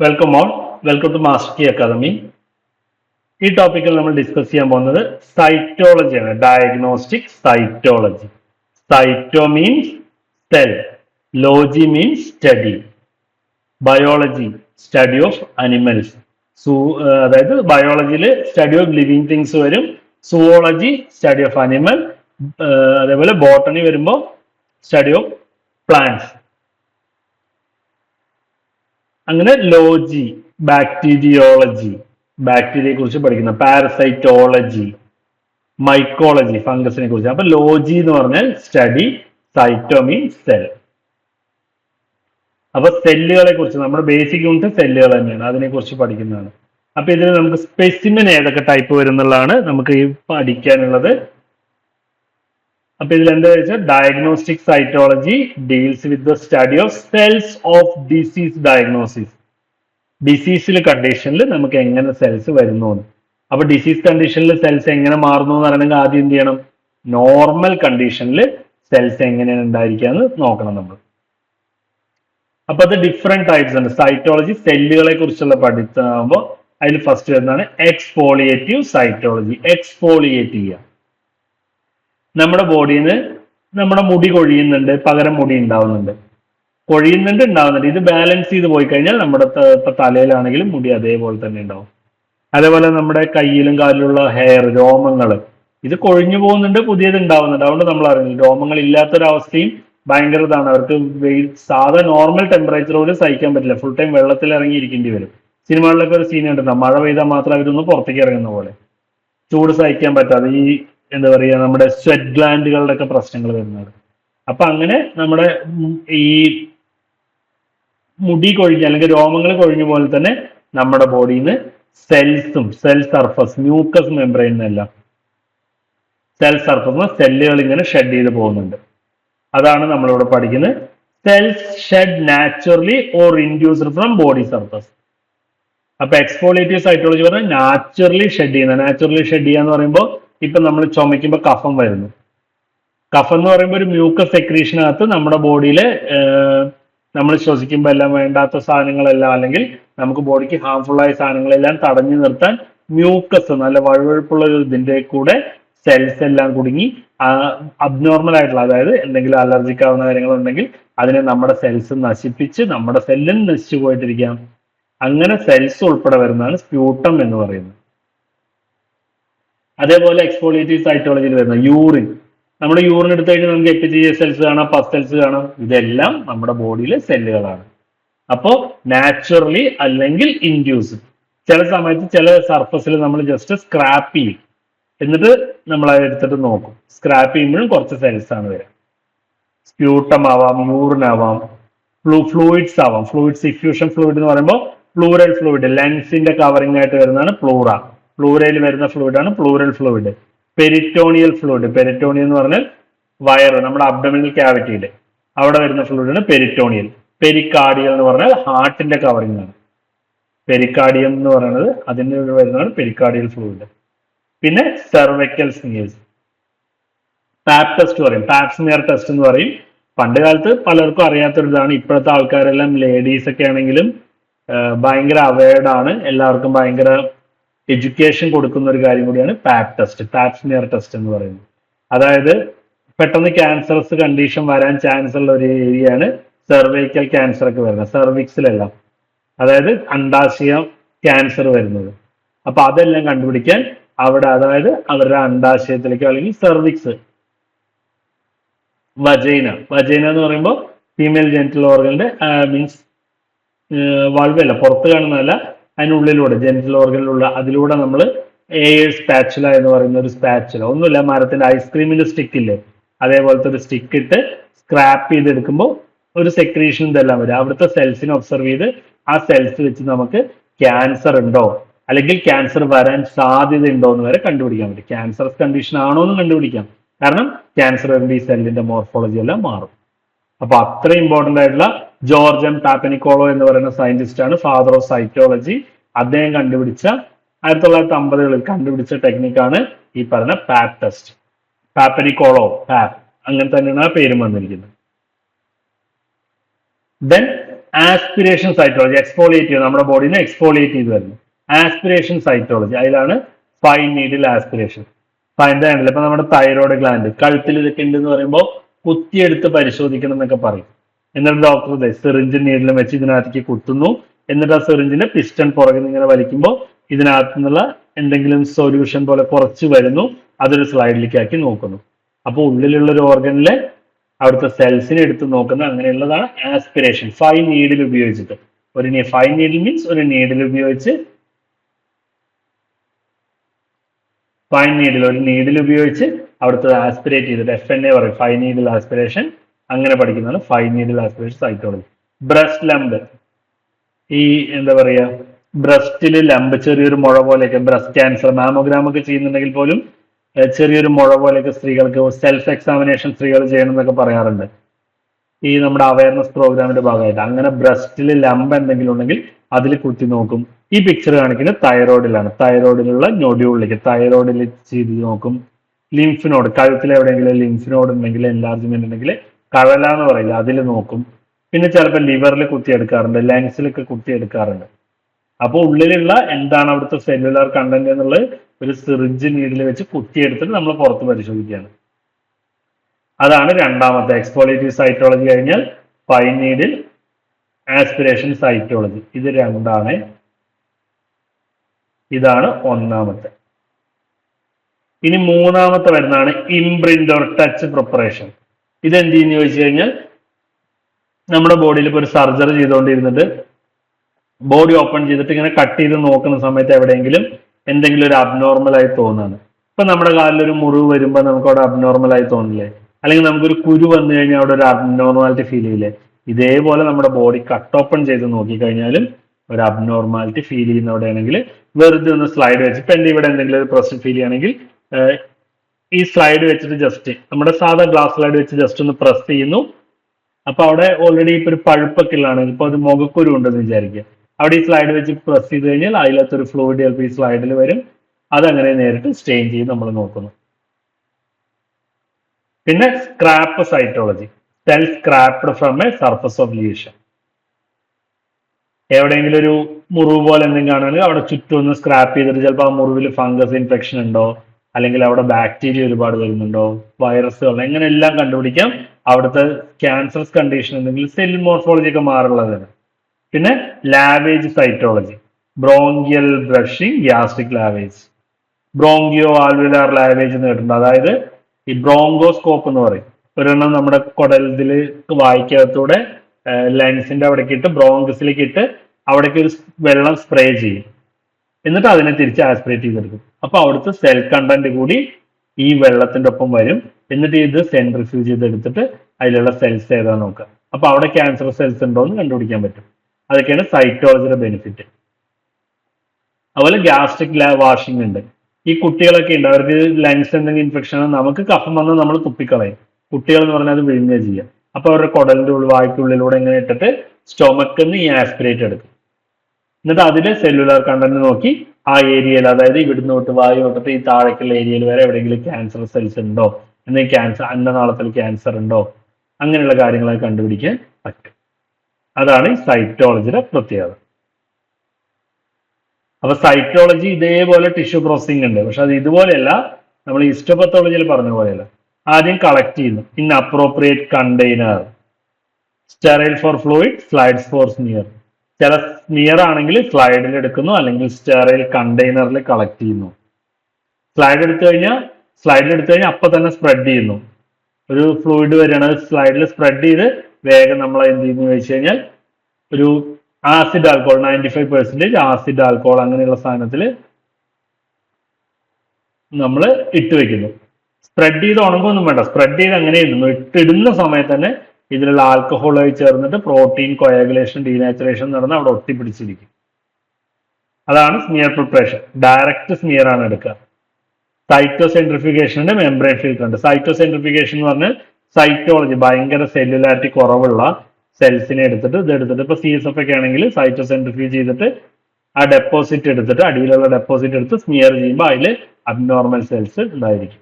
Welcome all welcome to Master Ki Academy ഈ ടോപ്പിക്കിൽ നമ്മൾ ഡിസ്കസ് ചെയ്യാൻ പോകുന്നത് സൈറ്റോളജിയാണ് diagnostic cytology cyto means cell logy means study biology study of animals zoo അതായത് ബയോളജിയിൽ സ്റ്റഡി ഓഫ് ലിവിങ് തിങ്സ് വരും. Zoology study of animal അതേപോലെ botany വരുമ്പോൾ സ്റ്റഡി ഓഫ് പ്ലാന്റ്സ് അങ്ങനെ ലോജി ബാക്ടീരിയോളജി ബാക്ടീരിയയെ കുറിച്ച് പഠിക്കുന്ന പാരസൈറ്റോളജി മൈക്കോളജി ഫംഗസിനെ കുറിച്ച്. അപ്പൊ ലോജി എന്ന് പറഞ്ഞാൽ സ്റ്റഡി സൈറ്റോ സെൽ അപ്പൊ സെല്ലുകളെ കുറിച്ച് നമ്മുടെ ബേസിക് യൂണിറ്റ് സെല്ലുകൾ തന്നെയാണ്. അതിനെ കുറിച്ച് പഠിക്കുന്നതാണ്. അപ്പൊ ഇതിൽ നമുക്ക് സ്പെസിമിൻ ഏതൊക്കെ ടൈപ്പ് വരുന്നുള്ളതാണ് നമുക്ക് ഈ പഠിക്കാനുള്ളത്. അപ്പൊ ഇതിൽ എന്താ വെച്ചാൽ diagnostic cytology deals with the study of cells of disease diagnosis ഡിസീസിൽ കണ്ടീഷനിൽ നമുക്ക് എങ്ങനെ സെൽസ് വരുന്നു. അപ്പൊ ഡിസീസ് കണ്ടീഷനിൽ സെൽസ് എങ്ങനെ മാറുന്നു എന്ന് പറയണമെങ്കിൽ ആദ്യം എന്ത് ചെയ്യണം? നോർമൽ കണ്ടീഷനിൽ സെൽസ് എങ്ങനെയാണ് ഉണ്ടായിരിക്കുക എന്ന് നോക്കണം നമ്മൾ അപ്പൊ അത് ഡിഫറെന്റ് ടൈപ്സ് ഉണ്ട്. സൈറ്റോളജി സെല്ലുകളെ കുറിച്ചുള്ള പഠിത്തമാകുമ്പോൾ അതിൽ ഫസ്റ്റ് വരുന്നതാണ് എക്സ്പോളിയേറ്റീവ് സൈറ്റോളജി എക്സ്പോളിയേറ്റ് ചെയ്യുക. നമ്മുടെ ബോഡിയിൽ നിന്ന് നമ്മുടെ മുടി കൊഴിയുന്നുണ്ട് പകരം മുടി ഉണ്ടാവുന്നുണ്ട്. കൊഴിയുന്നുണ്ട് ഉണ്ടാവുന്നുണ്ട്. ഇത് ബാലൻസ് ചെയ്ത് പോയി കഴിഞ്ഞാൽ നമ്മുടെ ഇപ്പൊ തലയിലാണെങ്കിലും മുടി അതേപോലെ തന്നെ ഉണ്ടാവും. അതേപോലെ നമ്മുടെ കയ്യിലും കാലിലുള്ള ഹെയർ രോമങ്ങൾ ഇത് കൊഴിഞ്ഞു പോകുന്നുണ്ട് പുതിയത് ഉണ്ടാവുന്നുണ്ട്. അതുകൊണ്ട് നമ്മൾ അറിഞ്ഞു രോമങ്ങൾ ഇല്ലാത്തൊരവസ്ഥയും ഭയങ്കര ഇതാണ്. അവർക്ക് വെയിൽ സാധാ നോർമൽ ടെമ്പറേച്ചർ പോലും സഹിക്കാൻ പറ്റില്ല. ഫുൾ ടൈം വെള്ളത്തിൽ ഇറങ്ങിയിരിക്കേണ്ടി വരും. സിനിമകളിലൊക്കെ ഒരു സീൻ ഉണ്ട് മഴ പെയ്താൽ മാത്രം അവരൊന്ന് പുറത്തേക്ക് ഇറങ്ങുന്ന പോലെ. ചൂട് സഹിക്കാൻ പറ്റാതെ ഈ എന്താ പറയുക നമ്മുടെ സ്വെറ്റ് ഗ്ലാൻഡുകളുടെ ഒക്കെ പ്രശ്നങ്ങൾ വരുന്നത്. അപ്പൊ അങ്ങനെ നമ്മുടെ ഈ മുടി കൊഴിഞ്ഞ് അല്ലെങ്കിൽ രോമങ്ങൾ കൊഴിഞ്ഞ പോലെ തന്നെ നമ്മുടെ ബോഡിയിൽ നിന്ന് സെൽസും സെൽ സർഫസ് മ്യൂക്കസ് മെമ്പറൈൻ എന്നെല്ലാം സെൽ സർഫസ് സെല്ലുകൾ ഇങ്ങനെ ഷെഡ് ചെയ്ത് പോകുന്നുണ്ട്. അതാണ് നമ്മളിവിടെ പഠിക്കുന്നത്. Cells shed naturally or induced from body surface അപ്പൊ എക്സ്പോളേറ്റീവ് സൈറ്റോളജി പറഞ്ഞാൽ നാച്ചുറലി ഷെഡ് ചെയ്യുന്ന നാച്ചുറലി ഷെഡ് ചെയ്യുക എന്ന് പറയുമ്പോൾ ഇപ്പൊ നമ്മൾ ചുമയ്ക്കുമ്പോൾ കഫം വരുന്നു. കഫം എന്ന് പറയുമ്പോൾ ഒരു മ്യൂക്കസ് സെക്രീഷനകത്ത് നമ്മുടെ ബോഡിയിൽ നമ്മൾ ശ്വസിക്കുമ്പോൾ എല്ലാം വേണ്ടാത്ത സാധനങ്ങളെല്ലാം അല്ലെങ്കിൽ നമുക്ക് ബോഡിക്ക് ഹാംഫുൾ ആയ സാധനങ്ങളെല്ലാം തടഞ്ഞു നിർത്താൻ മ്യൂക്കസ് നല്ല വഴുവഴുപ്പുള്ള ഒരു ഇതിന്റെ കൂടെ സെൽസ് എല്ലാം കുടുങ്ങി അബ്നോർമൽ ആയിട്ടുള്ള അതായത് എന്തെങ്കിലും അലർജിക് ആവുന്ന കാര്യങ്ങളുണ്ടെങ്കിൽ അതിനെ നമ്മുടെ സെൽസ് നശിപ്പിച്ച് നമ്മുടെ സെല്ലും നശിച്ചു പോയിട്ടിരിക്കാം. അങ്ങനെ സെൽസ് ഉൾപ്പെടെ വരുന്നതാണ് സ്പ്യൂട്ടം എന്ന് പറയുന്നത്. അതേപോലെ എക്സ്പോളിയേറ്റീവ് സൈറ്റോളജിയിൽ വരുന്ന യൂറിൻ നമ്മുടെ യൂറിൻ എടുത്തു കഴിഞ്ഞാൽ നമുക്ക് എപ്പിത്തീരിയൽ സെൽസ് കാണാം പസ് സെൽസ് കാണാം. ഇതെല്ലാം നമ്മുടെ ബോഡിയിലെ സെല്ലുകളാണ് അപ്പോൾ നാച്ചുറലി അല്ലെങ്കിൽ ഇൻഡ്യൂസ് ചില സമയത്ത് ചില സർഫസിൽ നമ്മൾ ജസ്റ്റ് സ്ക്രാപ്പ് ചെയ്യും. എന്നിട്ട് നമ്മൾ അത് എടുത്തിട്ട് നോക്കും. സ്ക്രാപ്പ് ചെയ്യുമ്പോഴും കുറച്ച് സെൽസ് ആണ് വരിക. സ്പ്യൂട്ടം ആവാം യൂറിൻ ആവാം ഫ്ലൂ ഫ്ലൂയിഡ്സ് ആവാം. ഫ്ലൂയിഡ്സ് ഇഫ്യൂഷൻ ഫ്ലൂയിഡ് എന്ന് പറയുമ്പോൾ പ്ലൂറൽ ഫ്ലൂയിഡ് ലെൻസിന്റെ കവറിംഗ് ആയിട്ട് വരുന്നതാണ് പ്ലൂറ പ്ലൂറയിൽ വരുന്ന ഫ്ലൂയിഡാണ് pleural fluid peritoneal fluid peritoneal എന്ന് പറഞ്ഞാൽ വയറ് നമ്മുടെ അബ്ഡമിനൽ ക്യാവിറ്റിയിൽ അവിടെ വരുന്ന ഫ്ലൂയിഡ് ആണ് പെരിറ്റോണിയൽ പെരിക്കാർഡിയൽ എന്ന് പറഞ്ഞാൽ ഹാർട്ടിന്റെ കവറിംഗ് ആണ്. പെരിക്കാർഡിയം എന്ന് പറയുന്നത് അതിന് വരുന്നതാണ് പെരിക്കാർഡിയൽ ഫ്ലൂയിഡ് പിന്നെ സെർവൈക്കൽ സ്മിയേഴ്സ് പാപ് ടെസ്റ്റ് പറയും. പാപ് സ്മിയർ ടെസ്റ്റ് എന്ന് പറയും. പണ്ട് കാലത്ത് പലർക്കും അറിയാത്തൊരിതാണ്. ഇപ്പോഴത്തെ ആൾക്കാരെല്ലാം ലേഡീസ് ഒക്കെ ആണെങ്കിലും ഭയങ്കര അവേർഡാണ് എല്ലാവർക്കും ഭയങ്കര എഡ്യൂക്കേഷൻ കൊടുക്കുന്ന ഒരു കാര്യം കൂടിയാണ് pap test pap smear test എന്ന് പറയുന്നത്. അതായത് പെട്ടെന്ന് ക്യാൻസറസ് കണ്ടീഷൻ വരാൻ ചാൻസ് ഉള്ള ഒരു ഏരിയയാണ് സെർവൈക്കൽ ക്യാൻസർ ഒക്കെ വരുന്നത്. സെർവിക്സിലെല്ലാം അതായത് അണ്ടാശയ ക്യാൻസർ വരുന്നത്. അപ്പൊ അതെല്ലാം കണ്ടുപിടിക്കാൻ അവിടെ അതായത് അവരുടെ അണ്ടാശയത്തിലേക്കോ അല്ലെങ്കിൽ സെർവിക്സ് വജൈന വജൈന എന്ന് പറയുമ്പോൾ ഫീമെയിൽ ജെനിറ്റൽ ഓർഗന്റെ മീൻസ് വളവല്ല പുറത്ത് കാണുന്നതല്ല അതിനുള്ളിലൂടെ ജെനിറ്റൽ ഓർഗനിലുള്ള അതിലൂടെ നമ്മൾ എയർ സ്പാച്ചുല എന്ന് പറയുന്ന ഒരു സ്പാച്ചുല ഒന്നുമില്ല മരത്തിന്റെ ഐസ്ക്രീമിന്റെ സ്റ്റിക്ക് ഇല്ലേ? അതേപോലത്തെ ഒരു സ്റ്റിക്ക് ഇട്ട് സ്ക്രാപ്പ് ചെയ്തെടുക്കുമ്പോൾ ഒരു സെക്രീഷൻ ഇതെല്ലാം വരും. അവിടുത്തെ സെൽസിനെ ഒബ്സർവ് ചെയ്ത് ആ സെൽസ് വെച്ച് നമുക്ക് ക്യാൻസർ ഉണ്ടോ? അല്ലെങ്കിൽ ക്യാൻസർ വരാൻ സാധ്യത ഉണ്ടോ എന്ന് വരെ കണ്ടുപിടിക്കാൻ പറ്റും. ക്യാൻസർ കണ്ടീഷൻ ആണോ എന്ന് കണ്ടുപിടിക്കാം. കാരണം ക്യാൻസർ ഈ സെല്ലിന്റെ മോർഫോളജി എല്ലാം മാറും. അപ്പൊ അത്ര ഇമ്പോർട്ടന്റ് ആയിട്ടുള്ള ജോർജൻ പാപ്പനിക്കോളോ എന്ന് പറയുന്ന സയന്റിസ്റ്റ് ആണ് ഫാദർ ഓഫ് സൈക്കോളജി അദ്ദേഹം കണ്ടുപിടിച്ച ആയിരത്തി തൊള്ളായിരത്തി അമ്പതുകളിൽ കണ്ടുപിടിച്ച ടെക്നിക്കാണ് ഈ പറഞ്ഞ പാപ്പ് ടെസ്റ്റ് പാപ്പനിക്കോളോ പാപ്പ് അങ്ങനെ തന്നെയാണ് ആ പേരും വന്നിരിക്കുന്നത്. ദെൻ ആസ്പിരേഷൻ സൈറ്റോളജി എക്സ്പോളിയേറ്റ് ചെയ്ത് നമ്മുടെ ബോഡിനെ എക്സ്പോളിയേറ്റ് ചെയ്ത് വരുന്നു ആസ്പിരേഷൻ സൈറ്റോളജി അതിലാണ് ഫൈൻ നീഡിൽ ആസ്പിരേഷൻ ഫൈൻ ആണല്ലോ ഇപ്പൊ നമ്മുടെ തൈറോയ്ഡ് ഗ്ലാൻഡ് കഴുത്തിൽ ഇതൊക്കെ ഉണ്ട് എന്ന് പറയുമ്പോൾ കുത്തിയെടുത്ത് പരിശോധിക്കണം എന്നൊക്കെ പറയും. എന്നിട്ട് ഡോക്ടർ സിറിഞ്ച് നീഡിലും വെച്ച് ഇതിനകത്തേക്ക് കുത്തുന്നു. എന്നിട്ട് ആ സിറിഞ്ചിന്റെ പിസ്റ്റൺ പുറകിൽ ഇങ്ങനെ വലിക്കുമ്പോൾ ഇതിനകത്തു നിന്നുള്ള എന്തെങ്കിലും സൊല്യൂഷൻ പോലെ കുറച്ച് വരുന്നു. അതൊരു സ്ലൈഡിലേക്ക് ആക്കി നോക്കുന്നു. അപ്പോൾ ഉള്ളിലുള്ള ഒരു ഓർഗനിലെ അവിടുത്തെ സെൽസിനെ എടുത്ത് നോക്കുന്ന അങ്ങനെയുള്ളതാണ് ആസ്പിറേഷൻ ഫൈവ് നീഡിൽ ഉപയോഗിച്ചിട്ട്. ഒരു ഫൈവ് നീഡിൽ മീൻസ് ഒരു നീഡിൽ ഉപയോഗിച്ച് ഫൈൻ നീഡിൽ ഒരു നീഡിൽ ഉപയോഗിച്ച് അവിടുത്തെ ആസ്പിരേറ്റ് ചെയ്തിട്ട് എഫ് എൻ എ പറയും ഫൈവ് നീഡിൽ ആസ്പിറേഷൻ അങ്ങനെ പഠിക്കുന്നതാണ് five needle aspiration psychology breast lump ഈ എന്താ പറയുക ബ്രസ്റ്റിൽ ലംബ് ചെറിയൊരു മുഴ പോലെയൊക്കെ ബ്രസ്റ്റ് ക്യാൻസർ മാമോഗ്രാം ഒക്കെ ചെയ്യുന്നുണ്ടെങ്കിൽ പോലും ചെറിയൊരു മുഴ പോലെയൊക്കെ സ്ത്രീകൾക്ക് സെൽഫ് എക്സാമിനേഷൻ സ്ത്രീകൾ ചെയ്യണം എന്നൊക്കെ പറയാറുണ്ട്. ഈ നമ്മുടെ അവയർനെസ് പ്രോഗ്രാമിന്റെ ഭാഗമായിട്ട്. അങ്ങനെ ബ്രസ്റ്റിൽ ലംബ് എന്തെങ്കിലും ഉണ്ടെങ്കിൽ അതിൽ കുത്തി നോക്കും. ഈ പിക്ചർ കാണിക്കുന്നത് തൈറോയിഡിലാണ് തൈറോയിഡിലുള്ള ഞൊടിയുള്ളിലേക്ക് തൈറോയിഡിൽ ചെയ്ത് നോക്കും. ലിംഫ് നോഡ് കഴുത്തിൽ എവിടെയെങ്കിലും ലിംഫ് നോഡ് ഉണ്ടെങ്കിൽ എൻലാർജ്മെന്റ് ഉണ്ടെങ്കിൽ കഴല എന്ന് പറയില്ല അതിൽ നോക്കും. പിന്നെ ചിലപ്പോൾ ലിവറിൽ കുത്തിയെടുക്കാറുണ്ട് ലങ്സിലൊക്കെ കുത്തിയെടുക്കാറുണ്ട് അപ്പോൾ ഉള്ളിലുള്ള എന്താണ് അവിടുത്തെ സെല്ലുലാർ കണ്ടന്റ് എന്നുള്ളത് ഒരു സിറിഞ്ച് നീഡിൽ വെച്ച് കുത്തിയെടുത്തിട്ട് നമ്മൾ പുറത്ത് പരിശോധിക്കുകയാണ്. അതാണ് രണ്ടാമത്തെ. എക്സ്പോളേറ്റീവ് സൈറ്റോളജി കഴിഞ്ഞാൽ പൈ നീഡിൽ ആസ്പിറേഷൻ സൈറ്റോളജി ഇത് രണ്ടാണ്. ഇതാണ് ഒന്നാമത്തെ. ഇനി മൂന്നാമത്തെ വരുന്നതാണ് ഇംപ്രിന്റ് ഓർ ടച്ച് പ്രിപ്പറേഷൻ ഇത് എന്ത് ചെയ്യുന്നു ചോദിച്ചു കഴിഞ്ഞാൽ നമ്മുടെ ബോഡിയിൽ ഇപ്പോൾ ഒരു സർജറി ചെയ്തുകൊണ്ടിരുന്നിട്ട് ബോഡി ഓപ്പൺ ചെയ്തിട്ട് ഇങ്ങനെ കട്ട് ചെയ്ത് നോക്കുന്ന സമയത്ത് എവിടെയെങ്കിലും എന്തെങ്കിലും ഒരു അബ്നോർമൽ ആയി തോന്നുകയാണ്. ഇപ്പൊ നമ്മുടെ കാലിൽ ഒരു മുറിവ് വരുമ്പോൾ നമുക്ക് അവിടെ അബ്നോർമൽ ആയി തോന്നില്ലേ? അല്ലെങ്കിൽ നമുക്കൊരു കുരു വന്നു കഴിഞ്ഞാൽ അവിടെ ഒരു അബ്നോർമാലിറ്റി ഫീൽ ചെയ്യില്ലേ? ഇതേപോലെ നമ്മുടെ ബോഡി കട്ട് ഓപ്പൺ ചെയ്ത് നോക്കിക്കഴിഞ്ഞാലും ഒരു അബ്നോർമാലിറ്റി ഫീൽ ചെയ്യുന്നവിടെയാണെങ്കിൽ വെറുതെ ഒന്ന് സ്ലൈഡ് വെച്ച് ഇപ്പൊ എന്റെ ഇവിടെ എന്തെങ്കിലും ഒരു പ്രശ്നം ഫീൽ ചെയ്യുകയാണെങ്കിൽ ഈ സ്ലൈഡ് വെച്ചിട്ട് ജസ്റ്റ് നമ്മുടെ സാധാ ഗ്ലാസ് സ്ലൈഡ് വെച്ച് ജസ്റ്റ് ഒന്ന് പ്രസ് ചെയ്യുന്നു. അപ്പൊ അവിടെ ഓൾറെഡി ഇപ്പൊ ഒരു പഴുപ്പൊക്കെ ഉള്ളതാണ് ഇപ്പൊ അത് മുഖക്കുരു ഉണ്ടെന്ന് വിചാരിക്കുക. അവിടെ ഈ സ്ലൈഡ് വെച്ച് പ്രസ് ചെയ്ത് കഴിഞ്ഞാൽ അതിലകത്ത് ഒരു ഫ്ലൂയിഡ് ചിലപ്പോൾ ഈ സ്ലൈഡിൽ വരും. അതങ്ങനെ നേരിട്ട് സ്റ്റെയിൻ ചെയ്ത് നമ്മൾ നോക്കുന്നു. പിന്നെ scrape cytology cell scraped from a surface of lesion എവിടെയെങ്കിലും ഒരു മുറിവ് പോലെ എന്തെങ്കിലും കാണുകയാണെങ്കിൽ അവിടെ ചുറ്റും ഒന്ന് സ്ക്രാപ്പ് ചെയ്തിട്ട് ചിലപ്പോൾ ആ മുറിവിൽ ഫംഗസ് ഇൻഫെക്ഷൻ ഉണ്ടോ? അല്ലെങ്കിൽ അവിടെ ബാക്ടീരിയ ഒരുപാട് വരുന്നുണ്ടോ? വൈറസുകൾ എങ്ങനെ എല്ലാം കണ്ടുപിടിക്കാം? അവിടുത്തെ ക്യാൻസർസ് കണ്ടീഷൻ ഉണ്ടെങ്കിൽ സെൽ മോർഫോളജി ഒക്കെ മാറുള്ളതിന് പിന്നെ lavage cytology bronchial brushing gastric lavage broncho alveolar lavage എന്ന് കേട്ടിട്ടുണ്ട്. അതായത് ഈ ബ്രോങ്കോസ്കോപ്പ് എന്ന് പറയും. ഒരെണ്ണം നമ്മുടെ കുടലത്തിൽ വായിക്കകത്തൂടെ ലങ്സിന്റെ അവിടേക്ക് ഇട്ട് ബ്രോങ്കസിലേക്ക് ഇട്ട് അവിടേക്ക് ഒരു വെള്ളം സ്പ്രേ ചെയ്യും. എന്നിട്ട് അതിനെ തിരിച്ച് ആസ്പിറേറ്റ് ചെയ്തെടുക്കും. അപ്പൊ അവിടുത്തെ സെൽ കണ്ടന്റ് കൂടി ഈ വെള്ളത്തിന്റെ ഒപ്പം വരും. എന്നിട്ട് ഇത് സെൻട്രിഫ്യൂജ് ചെയ്തെടുത്തിട്ട് അതിലുള്ള സെൽസ് ഏതാ നോക്കുക. അപ്പൊ അവിടെ ക്യാൻസർ സെൽസ് ഉണ്ടോ എന്ന് കണ്ടുപിടിക്കാൻ പറ്റും. അതൊക്കെയാണ് സൈറ്റോളജിയുടെ ബെനിഫിറ്റ് അതുപോലെ ഗ്യാസ്ട്രിക് വാഷിംഗ് ഉണ്ട്. ഈ കുട്ടികളൊക്കെ ഉണ്ട്. അവർക്ക് ലങ്സ് എന്തെങ്കിലും ഇൻഫെക്ഷൻ നമുക്ക് കഫം വന്നാൽ നമ്മൾ തുപ്പിക്കളയും. കുട്ടികൾ എന്ന് പറഞ്ഞാൽ അത് വിഴുങ്ങുക ചെയ്യുക അപ്പൊ അവരുടെ കുടലിന്റെ ഉള്ളിൽ ഇങ്ങനെ ഇട്ടിട്ട് സ്റ്റൊമക്കിൽ നിന്ന് ഈ ആസ്പിറേറ്റ് എടുക്കും. എന്നിട്ട് അതിലെ സെല്ലുലാർ കണ്ടന്റ് നോക്കി ആ ഏരിയയിൽ അതായത് ഇവിടുന്ന് തൊട്ട് വായു തൊട്ടിട്ട് ഈ താഴേക്കുള്ള ഏരിയയിൽ വരെ എവിടെയെങ്കിലും ക്യാൻസർ സെൽസ് ഉണ്ടോ? എന്തെങ്കിലും ക്യാൻസർ അന്നനാളത്തിൽ ക്യാൻസർ ഉണ്ടോ? അങ്ങനെയുള്ള കാര്യങ്ങളൊക്കെ കണ്ടുപിടിക്കാൻ പറ്റും. അതാണ് ഈ സൈറ്റോളജിയുടെ പ്രത്യേകത. അപ്പൊ സൈറ്റോളജി ഇതേപോലെ ടിഷ്യൂ പ്രോസസ്സിംഗ് ഉണ്ട്. പക്ഷെ അത് ഇതുപോലെയല്ല നമ്മൾ ഇസ്റ്റോപത്തോളജിയിൽ പറഞ്ഞ പോലെയല്ല. ആദ്യം കളക്ട് ചെയ്യുന്നു. In appropriate container sterile for fluid slides for smear ചില സ്മിയർ ആണെങ്കിൽ സ്ലൈഡിൽ എടുക്കുന്നു അല്ലെങ്കിൽ സ്റ്റെറൈൽ കണ്ടെയ്നറിൽ കളക്ട് ചെയ്യുന്നു. സ്ലൈഡ് എടുത്തു കഴിഞ്ഞാൽ സ്ലൈഡിൽ എടുത്തു കഴിഞ്ഞാൽ അപ്പൊ തന്നെ സ്പ്രെഡ് ചെയ്യുന്നു. ഒരു ഫ്ലൂയിഡ് വരികയാണ് സ്ലൈഡിൽ സ്പ്രെഡ് ചെയ്ത് വേഗം നമ്മൾ എന്ത് ചെയ്യുന്നു ചോദിച്ചു കഴിഞ്ഞാൽ ഒരു acid alcohol ninety five percentage acid alcohol അങ്ങനെയുള്ള സാധനത്തിൽ നമ്മൾ ഇട്ട് വെക്കുന്നു. സ്പ്രെഡ് ചെയ്ത് ഉണങ്ങുമൊന്നും വേണ്ട. സ്പ്രെഡ് ചെയ്ത് അങ്ങനെ ഇടുന്നു ഇട്ടിടുന്ന സമയത്ത് തന്നെ ഇതിലുള്ള ആൽക്കഹോളായി ചേർന്നിട്ട് പ്രോട്ടീൻ കൊയാഗുലേഷൻ ഡീനാച്ചുറേഷൻ നടന്ന് അവിടെ ഒട്ടിപ്പിടിച്ചിരിക്കും. അതാണ് സ്മിയർ പ്രിപ്പറേഷൻ ഡയറക്റ്റ് സ്മിയർ ആണ് എടുക്കുക. സൈറ്റോസെൻട്രിഫിക്കേഷന്റെ മെംബ്രെയിൻ ഫിൽറ്റർ ഉണ്ട് സൈറ്റോസെൻട്രിഫിക്കേഷൻ എന്ന് പറഞ്ഞാൽ സൈറ്റോളജി ഭയങ്കര സെല്ലുലാരിറ്റി കുറവുള്ള സെൽസിനെ എടുത്തിട്ട് ഇത് എടുത്തിട്ട് ഇപ്പൊ സി എസ് എഫ് ഒക്കെ ആണെങ്കിൽ സൈറ്റോസെൻട്രിഫ്യൂജ് ചെയ്തിട്ട് ആ ഡെപ്പോസിറ്റ് എടുത്തിട്ട് അടിയിലുള്ള ഡെപ്പോസിറ്റ് എടുത്ത് സ്മിയർ ചെയ്യുമ്പോൾ അതിൽ അബ്നോർമൽ സെൽസ് ഉണ്ടായിരിക്കും.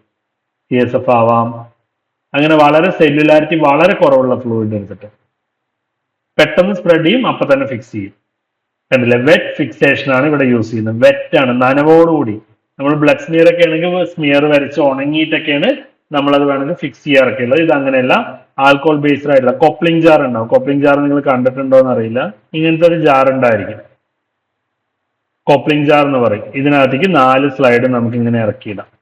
സി എസ് എഫ് ആവാം. അങ്ങനെ വളരെ സെല്ലുലാരിറ്റി വളരെ കുറവുള്ള ഫ്ലൂയിഡ് എടുത്തിട്ട്. പെട്ടെന്ന് സ്പ്രെഡ് ചെയ്യും അപ്പൊ തന്നെ ഫിക്സ് ചെയ്യും. കണ്ടില്ലേ? വെറ്റ് ഫിക്സേഷൻ ആണ് ഇവിടെ യൂസ് ചെയ്യുന്നത്. വെറ്റ് ആണ് നനവോടുകൂടി നമ്മൾ ബ്ലഡ് സ്മിയർ ഒക്കെ ആണെങ്കിൽ സ്മിയർ വരച്ച് ഉണങ്ങിയിട്ടൊക്കെയാണ് നമ്മളത് വേണമെങ്കിൽ ഫിക്സ് ചെയ്യാറൊക്കെ ഉള്ളത് ഇത് അങ്ങനെയല്ല ആൽക്കോൾ ബേസ്ഡ് ആയിട്ടുള്ള കൊപ്ലിംഗ് ജാർ ഉണ്ടാവും. കൊപ്ലിംഗ് ജാർ നിങ്ങൾ കണ്ടിട്ടുണ്ടോ എന്ന് അറിയില്ല. ഇങ്ങനത്തെ ഒരു ജാർ ഉണ്ടായിരിക്കും. കൊപ്ലിംഗ് ജാർ എന്ന് പറയും. ഇതിനകത്തേക്ക് നാല് സ്ലൈഡ് നമുക്ക് ഇങ്ങനെ ഇറക്കിയിടാം.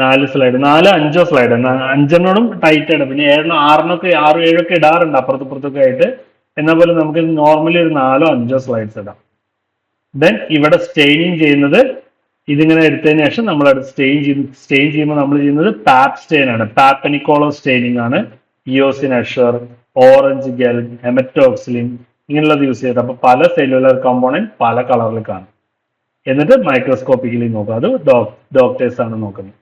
നാല് സ്ലൈഡ് നാല് അഞ്ചോ സ്ലൈഡ് അഞ്ചെണ്ണോടും ടൈറ്റ് ആണ്. പിന്നെ ഏഴെണ്ണം ആറിനൊക്കെ ആറ് ഏഴൊക്കെ ഇടാറുണ്ട് അപ്പുറത്തും ഇപ്പുറത്തൊക്കെ ആയിട്ട്. എന്നാൽ പോലും നമുക്ക് നോർമലി ഒരു നാലോ അഞ്ചോ സ്ലൈഡ്സ് ഇടാം. ദെൻ ഇവിടെ സ്റ്റെയിനിങ് ചെയ്യുന്നത് ഇതിങ്ങനെ എടുത്തതിന് ശേഷം നമ്മൾ അടുത്ത് സ്റ്റെയിൻ ചെയ്യും സ്റ്റെയിൻ ചെയ്യുമ്പോൾ നമ്മൾ ചെയ്യുന്നത് പാപ്പ് സ്റ്റെയിൻ ആണ്. പാപ്പനിക്കോളോ സ്റ്റെയിനിങ് ആണ്. Eosin azure orange gel haematoxylin ഇങ്ങനെയുള്ളത് use ചെയ്തത് അപ്പൊ പല സെല്ലുലാർ കോമ്പോണന്റ് പല കളറിൽ കാണും. എന്നിട്ട് മൈക്രോസ്കോപ്പിക്കലി നോക്കുക അത് ഡോക്ടേഴ്സ് ആണ് നോക്കുന്നത്.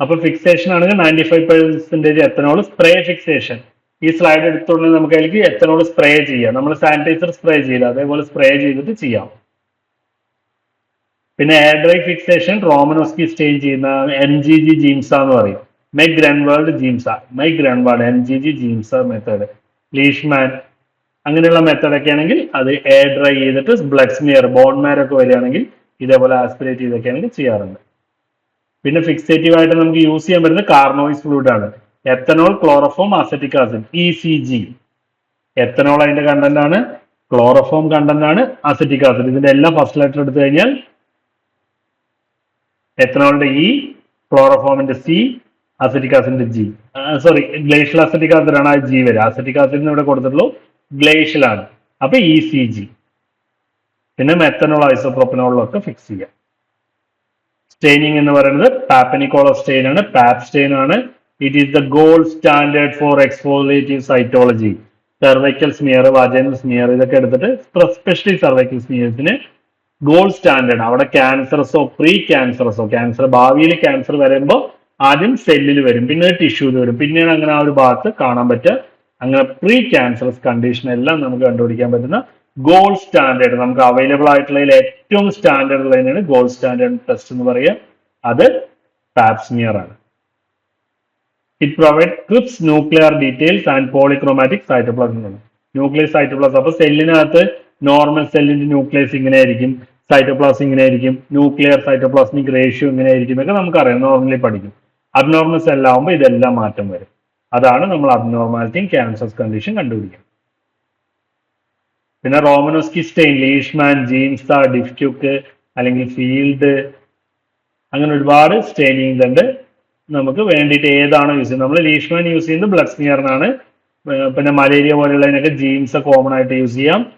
അപ്പൊ ഫിക്സേഷൻ ആണെങ്കിൽ ninety five percentage ethanol spray fixation ഈ സ്ലൈഡ് എടുത്തുകൊണ്ട് നമുക്ക് അതിലേക്ക് എത്തനോൾ സ്പ്രേ ചെയ്യാം നമ്മൾ സാനിറ്റൈസർ സ്പ്രേ ചെയ്യില്ല. അതേപോലെ സ്പ്രേ ചെയ്തിട്ട് ചെയ്യാം. പിന്നെ air dry fixation Romanowsky stain ചെയ്യുന്ന എം ജി ജി ജീംസ എന്ന് പറയും. May Grunwald Giemsa May Grunwald M G G Giemsa method Leishman അങ്ങനെയുള്ള മെത്തേഡ് ഒക്കെ ആണെങ്കിൽ അത് എയർ ഡ്രൈ ചെയ്തിട്ട് ബ്ലഡ് സ്മിയർ ബോൺമാരൊക്കെ വരികയാണെങ്കിൽ ഇതേപോലെ ആസ്പിറേറ്റ് ചെയ്തൊക്കെ ആണെങ്കിൽ ചെയ്യാറുണ്ട്. പിന്നെ ഫിക്സേറ്റീവ് ആയിട്ട് നമുക്ക് യൂസ് ചെയ്യാൻ പറ്റുന്ന കാർണോയിസ് ഫ്ലൂയിഡ് ആണ്. Ethanol chloroform acetic acid E C G ethanol അതിന്റെ കണ്ടന്റ് ആണ് ക്ലോറോഫോം കണ്ടന്റ് ആണ് അസറ്റിക് ആസിഡ് ഇതിന്റെ എല്ലാം ഫസ്റ്റ് ലെറ്റർ എടുത്തു കഴിഞ്ഞാൽ എത്തനോളിന്റെ ഇ ക്ലോറോഫോമിന്റെ C acetic ആസിഡിന്റെ G sorry glacial acetic acid ആണ് ആ ജി വരെ. അസറ്റിക് ആസിഡിന് ഇവിടെ കൊടുത്തിട്ടുള്ളൂ ഗ്ലേഷ്യലാണ് അപ്പൊ ഇ സി ജി പിന്നെ മെത്തനോൾ ഐസോപ്രോപ്പനോളിലൊക്കെ ഫിക്സ് ചെയ്യാം. സ്റ്റെയിനിങ് എന്ന് പറയുന്നത് പാപ്പനിക്കോളോ സ്റ്റെയിൻ ആണ് പാപ് സ്റ്റെയിൻ ആണ്. It is the gold standard for exfoliative cytology cervical smear vaginal smear ഇതൊക്കെ എടുത്തിട്ട് സ്പെഷ്യലി സെർവൈക്കൽ സ്മിയേഴ്സിന് ഗോൾഡ് സ്റ്റാൻഡേർഡ് അവിടെ ക്യാൻസറസോ പ്രീ ക്യാൻസറസോ ക്യാൻസർ ഭാവിയിൽ ക്യാൻസർ വരുമ്പോൾ ആദ്യം സെല്ലിൽ വരും പിന്നെ ടിഷ്യൂൽ വരും. പിന്നീട് അങ്ങനെ ആ ഒരു ഭാഗത്ത് കാണാൻ പറ്റുക. അങ്ങനെ പ്രീ ക്യാൻസറസ് കണ്ടീഷൻ എല്ലാം നമുക്ക് കണ്ടുപിടിക്കാൻ പറ്റുന്ന ഗോൾഡ് സ്റ്റാൻഡേർഡ് നമുക്ക് അവൈലബിൾ ആയിട്ടുള്ള ഏറ്റവും സ്റ്റാൻഡേർഡ് തന്നെയാണ് ഗോൾഡ് സ്റ്റാൻഡേർഡ് ടെസ്റ്റ് എന്ന് പറയുക. അത് പാപ്സ്മിയർ ആണ്. It provide crisp nuclear details and polychromatic cytoplasm nucleus cytoplasm അപ്പൊ സെല്ലിനകത്ത് നോർമൽ സെല്ലിന്റെ ന്യൂക്ലിയസ് ഇങ്ങനെ ആയിരിക്കും സൈറ്റോപ്ലാസം ഇങ്ങനെ ആയിരിക്കും ന്യൂക്ലിയർ സൈറ്റോപ്ലാസ്മിക് റേഷ്യോ ഇങ്ങനെ ആയിരിക്കും എന്നൊക്കെ നമുക്കറിയാം. നോർമലി പഠിക്കും. അബ്നോർമൽ സെല്ലാവുമ്പോൾ ഇതെല്ലാം മാറ്റം വരും. അതാണ് നമ്മൾ അബ്നോർമാലിറ്റിയും ക്യാൻസർ കണ്ടീഷൻ കണ്ടുപിടിക്കുന്നത്. പിന്നെ റോമനോസ്കി സ്റ്റെയിൻ ലീഷ്മാൻ ജീംസ ഡിഫ്റ്റ്യൂക്ക് അല്ലെങ്കിൽ ഫീൽഡ് അങ്ങനെ ഒരുപാട് സ്റ്റെയിനിങ് ഉണ്ട് നമുക്ക് വേണ്ടിയിട്ട് ഏതാണോ യൂസ് ചെയ്യുന്നത്. നമ്മൾ ലീഷ്മാൻ യൂസ് ചെയ്യുന്നത് ബ്ലഡ് സ്മിയറിനാണ് പിന്നെ മലേറിയ പോലെയുള്ളതിനൊക്കെ ജീൻസ് കോമൺ ആയിട്ട് യൂസ് ചെയ്യാം.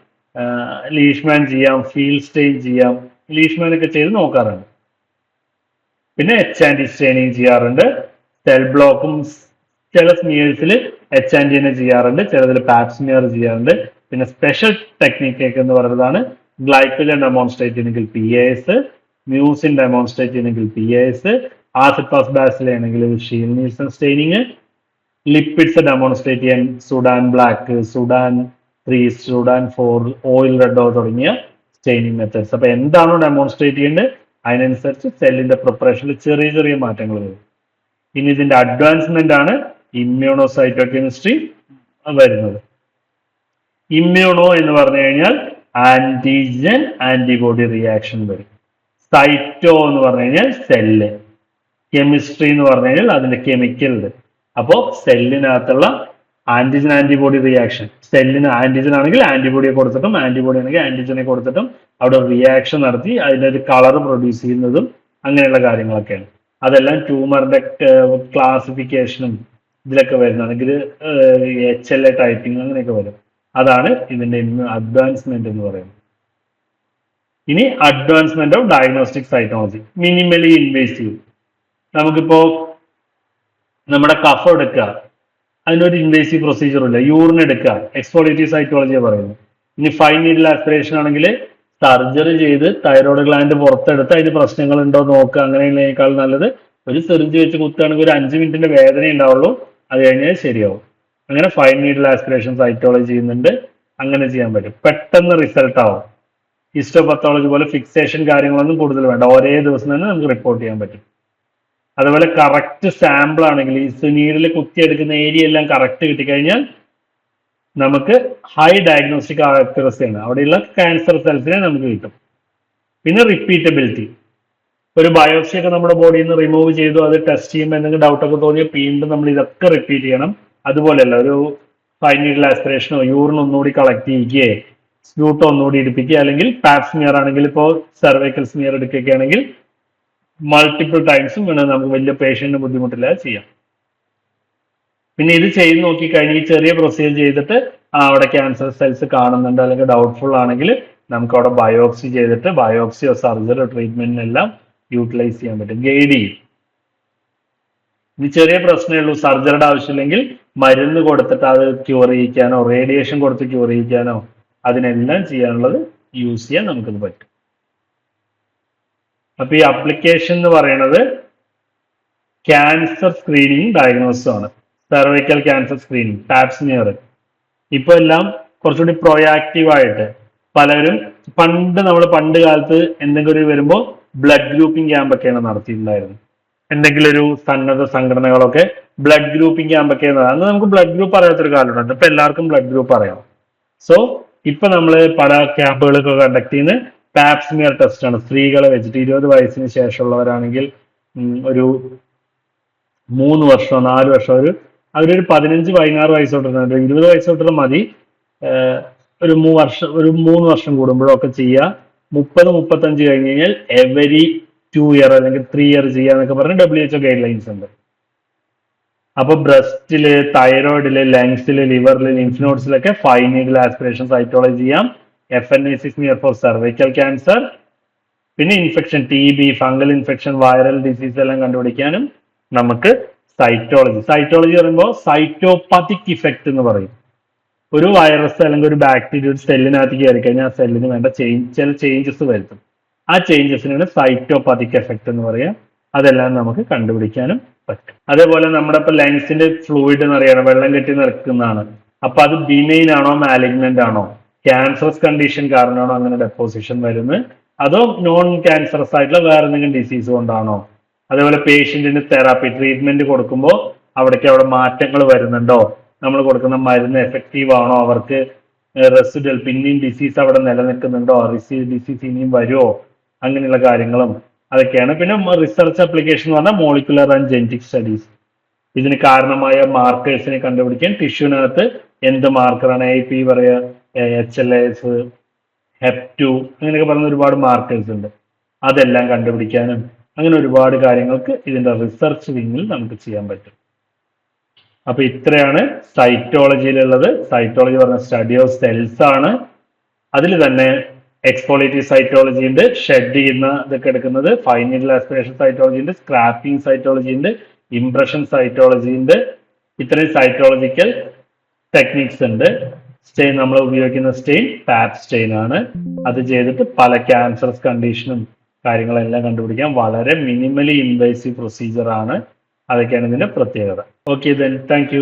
ലീഷ്മാൻ ചെയ്യാം ഫീൽഡ് സ്റ്റെയിൻ ചെയ്യാം. ലീഷ്മാൻ ഒക്കെ ചെയ്ത് നോക്കാറുണ്ട്. പിന്നെ എച്ച് ആൻഡി സ്റ്റെയിനിങ് ചെയ്യാറുണ്ട്. സെൽ ബ്ലോക്കും ചില സ്മിയേഴ്സിൽ എച്ച് ആന്റിനെ ചെയ്യാറുണ്ട്. ചിലതിൽ പാപ്സ്മിയർ ചെയ്യാറുണ്ട്. പിന്നെ സ്പെഷ്യൽ ടെക്നിക്ക് എന്ന് പറയുന്നതാണ് ഗ്ലൈക്കോജൻ ഡെമോൺസ്ട്രേറ്റ് ചെയ്യണമെങ്കിൽ പി എസ് മ്യൂസിൻ ഡെമോൺസ്ട്രേറ്റ് ചെയ്യണമെങ്കിൽ പി എസ് ആസിഡ് ബാസിൽ ആണെങ്കിൽ Ziehl Neelsen staining lipids demonstrate ചെയ്യാൻ Sudan black Sudan three Sudan four oil red O തുടങ്ങിയ സ്റ്റെയിനിങ് മെത്തേഡ്സ് അപ്പൊ എന്താണോ ഡെമോൺസ്ട്രേറ്റ് ചെയ്യേണ്ടത് അതിനനുസരിച്ച് സെല്ലിന്റെ പ്രിപ്പറേഷനിൽ ചെറിയ ചെറിയ മാറ്റങ്ങൾ വരും. ഇനി ഇതിന്റെ അഡ്വാൻസ്മെന്റ് ആണ് ഇമ്മ്യൂണോസൈറ്റോ കെമിസ്ട്രി വരുന്നത്. ഇമ്മ്യൂണോ എന്ന് പറഞ്ഞു കഴിഞ്ഞാൽ ആന്റിജൻ ആന്റിബോഡി റിയാക്ഷൻ വരും. സൈറ്റോ എന്ന് പറഞ്ഞു കഴിഞ്ഞാൽ സെല്ല് കെമിസ്ട്രി എന്ന് പറഞ്ഞു കഴിഞ്ഞാൽ അതിന്റെ കെമിക്കൽ അപ്പോ സെല്ലിനകത്തുള്ള ആന്റിജൻ ആന്റിബോഡി റിയാക്ഷൻ സെല്ലിന് ആന്റിജൻ ആണെങ്കിൽ ആന്റിബോഡിയെ കൊടുത്തിട്ടും ആന്റിബോഡി ആണെങ്കിൽ ആന്റിജനെ കൊടുത്തിട്ടും അവിടെ റിയാക്ഷൻ നടത്തി അതിന്റെ ഒരു കളർ പ്രൊഡ്യൂസ് ചെയ്യുന്നതും അങ്ങനെയുള്ള കാര്യങ്ങളൊക്കെയാണ്. അതെല്ലാം ട്യൂമറിന്റെ ക്ലാസിഫിക്കേഷനും ഇതിലൊക്കെ വരുന്നതാണ് ഇതിൽ എച്ച് എൽ എ ടൈപ്പിംഗ് അങ്ങനെയൊക്കെ വരും. അതാണ് ഇതിന്റെ അഡ്വാൻസ്മെന്റ് എന്ന് പറയുന്നത്. ഇനി advancement of diagnostic cytology minimally invasive നമുക്കിപ്പോ നമ്മുടെ കഫ് എടുക്കുക. അതിനൊരു ഇൻവേസീവ് പ്രൊസീജിയർ ഇല്ല. യൂറിൻ എടുക്കുക. എക്സ്പോളേറ്റീവ് സൈറ്റോളജിയാണ് പറയുന്നു ഇനി ഫൈൻ നീഡിൽ ആസ്പിറേഷൻ ആണെങ്കിൽ സർജറി ചെയ്ത് തൈറോയ്ഡ് ഗ്ലാൻഡ് പുറത്തെടുത്ത് അതിന് പ്രശ്നങ്ങൾ ഉണ്ടോ നോക്കുക. അങ്ങനെയുള്ളതിനേക്കാൾ നല്ലത് ഒരു സെറിഞ്ച് വെച്ച് കുത്തുകയാണെങ്കിൽ ഒരു അഞ്ച് മിനിറ്റിന്റെ വേദന ഉണ്ടാവുള്ളൂ. അത് കഴിഞ്ഞാൽ ശരിയാവും. അങ്ങനെ ഫൈൻ നീഡിൽ ആസ്പിറേഷൻ സൈറ്റോളജി ചെയ്യുന്നുണ്ട്. അങ്ങനെ ചെയ്യാൻ പറ്റും. പെട്ടെന്ന് റിസൾട്ട് ആവും. ഹിസ്റ്റോപത്തോളജി പോലെ ഫിക്സേഷൻ കാര്യങ്ങളൊന്നും കൂടുതൽ വേണ്ട. ഒരേ ദിവസം തന്നെ നമുക്ക് റിപ്പോർട്ട് ചെയ്യാൻ പറ്റും. അതുപോലെ കറക്റ്റ് സാമ്പിൾ ആണെങ്കിൽ ഈ സുനീഡിൽ കുത്തിയെടുക്കുന്ന ഏരിയ എല്ലാം കറക്റ്റ് കിട്ടിക്കഴിഞ്ഞാൽ നമുക്ക് ഹൈ ഡയഗ്നോസ്റ്റിക് ആക്യുറസി ആണ്. അവിടെയുള്ള ക്യാൻസർ സെൽസിനെ നമുക്ക് കിട്ടും. പിന്നെ റിപ്പീറ്റബിലിറ്റി ഒരു ബയോപ്സി ഒക്കെ നമ്മുടെ ബോഡിയിൽ നിന്ന് റിമൂവ് ചെയ്തു അത് ടെസ്റ്റ് ചെയ്യുമ്പോൾ എന്തെങ്കിലും ഡൗട്ടൊക്കെ തോന്നിയാൽ വീണ്ടും നമ്മൾ ഇതൊക്കെ റിപ്പീറ്റ് ചെയ്യണം. അതുപോലെയല്ല ഒരു ഫൈനൽ ആസ്പിറേഷനോ യൂറിൻ ഒന്നുകൂടി കളക്ട് ചെയ്യുകയെ സ്യൂട്ടോ ഒന്നുകൂടി ഇടിപ്പിക്കുക അല്ലെങ്കിൽ പാപ് സ്മിയർ ആണെങ്കിൽ ഇപ്പോൾ സെർവൈക്കൽ സ്മിയർ എടുക്കുകയാണെങ്കിൽ മൾട്ടിപ്പിൾ ടൈംസും വേണം നമുക്ക് വലിയ പേഷ്യന്റിന് ബുദ്ധിമുട്ടില്ലാതെ ചെയ്യാം പിന്നെ ഇത് ചെയ്ത് നോക്കിക്കഴിഞ്ഞ് ഈ ചെറിയ പ്രൊസീജിയർ ചെയ്തിട്ട് അവിടെ ക്യാൻസർ സെൽസ് കാണുന്നുണ്ട് അല്ലെങ്കിൽ ഡൗട്ട്ഫുൾ ആണെങ്കിൽ നമുക്ക് അവിടെ ബയോപ്സി ചെയ്തിട്ട് ബയോപ്സിയോ സർജറി ട്രീറ്റ്മെന്റിനെല്ലാം യൂട്ടിലൈസ് ചെയ്യാൻ പറ്റും ഗൈഡ് ചെയ്യും. ഇനി ചെറിയ പ്രശ്നമേ ഉള്ളൂ സർജറിയുടെ ആവശ്യമില്ലെങ്കിൽ മരുന്ന് കൊടുത്തിട്ട് അത് ക്യൂർ ചെയ്യിക്കാനോ റേഡിയേഷൻ കൊടുത്ത് ക്യൂർ ചെയ്യിക്കാനോ അതിനെല്ലാം ചെയ്യാനുള്ളത് യൂസ് ചെയ്യാൻ നമുക്കത് പറ്റും. അപ്പൊ ഈ അപ്ലിക്കേഷൻ എന്ന് പറയുന്നത് ക്യാൻസർ സ്ക്രീനിങ് ഡയഗ്നോസും ആണ്. സെർവിക്കൽ ക്യാൻസർ സ്ക്രീനിങ് ടാപ്സ്മിയർ ഇപ്പൊ എല്ലാം കുറച്ചുകൂടി പ്രൊയാക്റ്റീവ് ആയിട്ട് പലരും പണ്ട് നമ്മൾ പണ്ട് കാലത്ത് എന്തെങ്കിലും വരുമ്പോൾ ബ്ലഡ് ഗ്രൂപ്പിംഗ് ക്യാമ്പൊക്കെയാണ് നടത്തിയിട്ടുണ്ടായിരുന്നത്. എന്തെങ്കിലും ഒരു സന്നദ്ധ സംഘടനകളൊക്കെ ബ്ലഡ് ഗ്രൂപ്പിംഗ് ക്യാമ്പൊക്കെ അന്ന് നമുക്ക് ബ്ലഡ് ഗ്രൂപ്പ് അറിയാത്തൊരു കാലമുണ്ട്. ഇപ്പൊ എല്ലാവർക്കും ബ്ലഡ് ഗ്രൂപ്പ് അറിയാം. സോ ഇപ്പൊ നമ്മൾ പല ക്യാമ്പുകളൊക്കെ കണ്ടക്ട് ചെയ്യുന്ന പാപ്സ്മിയർ ടെസ്റ്റ് ആണ്. സ്ത്രീകളെ വെച്ചിട്ട് ഇരുപത് വയസ്സിന് ശേഷമുള്ളവരാണെങ്കിൽ ഒരു മൂന്ന് വർഷം നാല് വർഷം ഒരു അവരൊരു പതിനഞ്ച് പതിനാറ് വയസ്സ് തൊട്ടുള്ള ഇരുപത് വയസ്സ് തൊട്ടുള്ള മതി. ഒരു മൂ വർഷം ഒരു മൂന്ന് വർഷം കൂടുമ്പോഴൊക്കെ ചെയ്യുക മുപ്പത് മുപ്പത്തഞ്ച് കഴിഞ്ഞ് കഴിഞ്ഞാൽ എവരി ടു ഇയർ അല്ലെങ്കിൽ ത്രീ ഇയർ ചെയ്യുക എന്നൊക്കെ പറഞ്ഞ് ഡബ്ല്യു എച്ച്ഒ ഗൈഡ് ലൈൻസ് ഉണ്ട്. അപ്പൊ ബ്രസ്റ്റിൽ തൈറോയിഡിൽ ലങ്സിൽ ലിവറിൽ lymph five needle aspiration cytology ചെയ്യാം. F N A six near four cervical cancer പിന്നെ infection T B fungal infection viral disease എല്ലാം കണ്ടുപിടിക്കാനും നമുക്ക് സൈറ്റോളജി സൈറ്റോളജി പറയുമ്പോൾ സൈറ്റോപാത്തിക് ഇഫക്റ്റ് എന്ന് പറയും. ഒരു വൈറസ് അല്ലെങ്കിൽ ഒരു ബാക്ടീരിയ ഒരു സെല്ലിനകത്ത് കയറി കഴിഞ്ഞാൽ ആ സെല്ലിന് വേണ്ട ചേഞ്ച് ചില ചേഞ്ചസ് വരുത്തും. ആ ചേഞ്ചസിനാണ് സൈറ്റോപാതിക് എഫക്റ്റ് എന്ന് പറയാം. അതെല്ലാം നമുക്ക് കണ്ടുപിടിക്കാനും പറ്റും. അതേപോലെ നമ്മുടെ ഇപ്പൊ ലങ്സിന്റെ ഫ്ലൂയിഡ് എന്ന് അറിയണം വെള്ളം കെട്ടി നിൽക്കുന്നതാണ് അപ്പൊ അത് ബിമെയിൻ ആണോ മാലിഗ്നന്റ് ആണോ? ക്യാൻസറസ് കണ്ടീഷൻ കാരണമാണോ അങ്ങനെ ഡെപ്പോസിഷൻ വരുന്നത്? അതോ നോൺ ക്യാൻസറസ് ആയിട്ടുള്ള വേറെ എന്തെങ്കിലും ഡിസീസ് കൊണ്ടാണോ? അതേപോലെ പേഷ്യന്റിന് തെറാപ്പി ട്രീറ്റ്മെന്റ് കൊടുക്കുമ്പോൾ അവിടേക്ക് അവിടെ മാറ്റങ്ങൾ വരുന്നുണ്ടോ? നമ്മൾ കൊടുക്കുന്ന മരുന്ന് എഫക്റ്റീവ് ആണോ? അവർക്ക് റെസിഡൽ പിന്നെയും ഡിസീസ് അവിടെ നിലനിൽക്കുന്നുണ്ടോ? റിസീവ് ഡിസീസ് ഇനിയും വരുമോ അങ്ങനെയുള്ള കാര്യങ്ങളും അതൊക്കെയാണ്. പിന്നെ റിസർച്ച് അപ്ലിക്കേഷൻ എന്ന് പറഞ്ഞാൽ മോളിക്കുലർ ആൻഡ് ജെനറ്റിക് സ്റ്റഡീസ് ഇതിന് കാരണമായ മാർക്കേഴ്സിനെ കണ്ടുപിടിക്കാൻ ടിഷ്യൂവിനകത്ത് എന്ത് മാർക്കറാണ് ഐ പി പറയുക H L S hep two അങ്ങനെയൊക്കെ പറയുന്ന ഒരുപാട് മാർക്കേഴ്സ് ഉണ്ട്. അതെല്ലാം കണ്ടുപിടിക്കാനും അങ്ങനെ ഒരുപാട് കാര്യങ്ങൾക്ക് ഇതിന്റെ റിസർച്ച് വിങ്ങിൽ നമുക്ക് ചെയ്യാൻ പറ്റും. അപ്പൊ ഇത്രയാണ് സൈറ്റോളജിയിലുള്ളത് സൈറ്റോളജി പറഞ്ഞ സ്റ്റഡി ഓഫ് സെൽസ് ആണ്. അതിൽ തന്നെ എക്സ്പോളിറ്റീവ് സൈറ്റോളജി ഉണ്ട് ഷെഡ് ചെയ്യുന്ന ഇതൊക്കെ എടുക്കുന്നത്. ഫൈനൽ ആസ്പിറേഷൻ സൈറ്റോളജി ഉണ്ട് സ്ക്രാപ്പിംഗ് സൈറ്റോളജി ഉണ്ട് ഇംപ്രഷൻ സൈറ്റോളജി ഉണ്ട് ഇത്രയും സൈറ്റോളജിക്കൽ ടെക്നിക്സ് ഉണ്ട്. സ്റ്റെയിൻ നമ്മൾ ഉപയോഗിക്കുന്ന സ്റ്റെയിൻ പാപ് സ്റ്റെയിൻ ആണ്. അത് ചെയ്തിട്ട് പല ക്യാൻസർസ് കണ്ടീഷനും കാര്യങ്ങളെല്ലാം കണ്ടുപിടിക്കാൻ വളരെ മിനിമലി ഇൻവേസീവ് പ്രൊസീജിയർ ആണ്. അതൊക്കെയാണ് ഇതിന്റെ പ്രത്യേകത. Okay then thank